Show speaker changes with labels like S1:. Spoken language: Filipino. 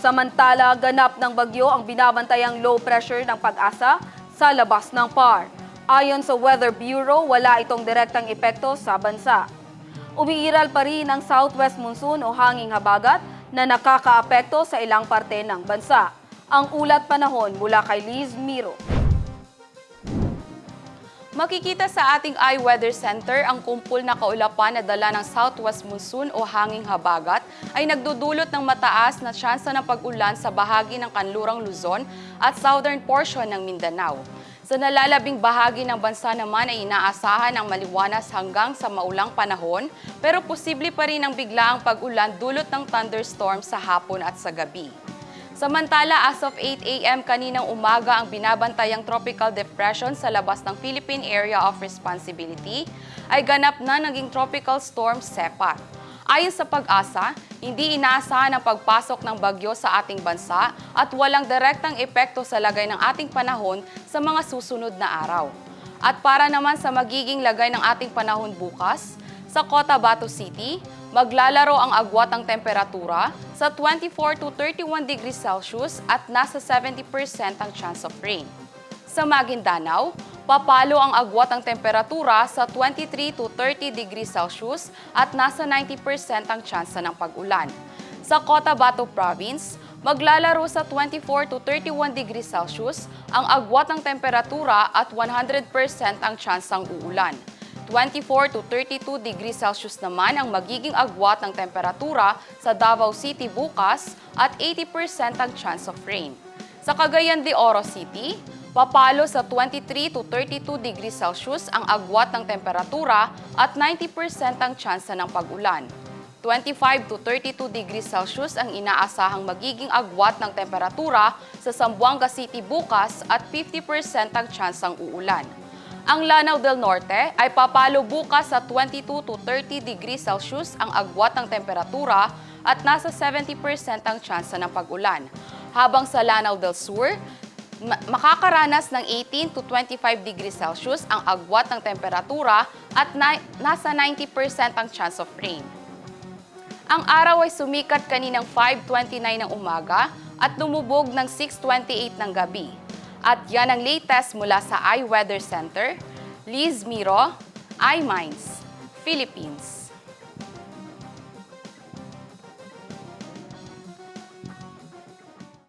S1: Samantala, ganap ng bagyo ang binabantayang low pressure ng pag-asa sa labas ng PAR. Ayon sa Weather Bureau, wala itong direktang epekto sa bansa. Umiiral pa rin ang southwest monsoon o hanging habagat na nakakaapekto sa ilang parte ng bansa. Ang ulat panahon mula kay Liz Miro.
S2: Makikita sa ating iWeather Center ang kumpul na kaulapan na dala ng southwest monsoon o hanging habagat ay nagdudulot ng mataas na tsansa ng pag-ulan sa bahagi ng kanlurang Luzon at southern portion ng Mindanao. Sa nalalabing bahagi ng bansa naman ay inaasahan ang maliwanas hanggang sa maulang panahon pero posible pa rin ang biglaang pag-ulan dulot ng thunderstorm sa hapon at sa gabi. Samantala, as of 8 a.m. kaninang umaga ang binabantayang tropical depression sa labas ng Philippine Area of Responsibility ay ganap na naging tropical storm SEPA. Ayon sa pag-asa, hindi inaasahan ang pagpasok ng bagyo sa ating bansa at walang direktang epekto sa lagay ng ating panahon sa mga susunod na araw. At para naman sa magiging lagay ng ating panahon bukas, sa Cotabato City, maglalaro ang agwat ng temperatura sa 24 to 31 degrees Celsius at nasa 70% ang chance of rain. Sa Maguindanao, papalo ang agwat ng temperatura sa 23 to 30 degrees Celsius at nasa 90% ang tsansa ng pag-ulan. Sa Cotabato Province, maglalaro sa 24 to 31 degrees Celsius ang agwat ng temperatura at 100% ang tsansang uulan. 24 to 32 degrees Celsius naman ang magiging agwat ng temperatura sa Davao City bukas at 80% ang chance of rain. Sa Cagayan de Oro City, papalo sa 23 to 32 degrees Celsius ang agwat ng temperatura at 90% ang tsansa ng pag-ulan. 25 to 32 degrees Celsius ang inaasahang magiging agwat ng temperatura sa Zamboanga City bukas at 50% ang tsansang uulan. Ang Lanao del Norte ay papalo bukas sa 22 to 30 degrees Celsius ang agwat ng temperatura at nasa 70% ang tsansa ng pag-ulan. Habang sa Lanao del Sur, ma- makakaranas ng 18 to 25 degrees Celsius ang agwat ng temperatura at na- nasa 90% ang chance of rain. Ang araw ay sumikat kaninang 5.29 ng umaga at lumubog ng 6.28 ng gabi. At yan ang latest mula sa iWeather Center, Liz Miro, iMinds, Philippines.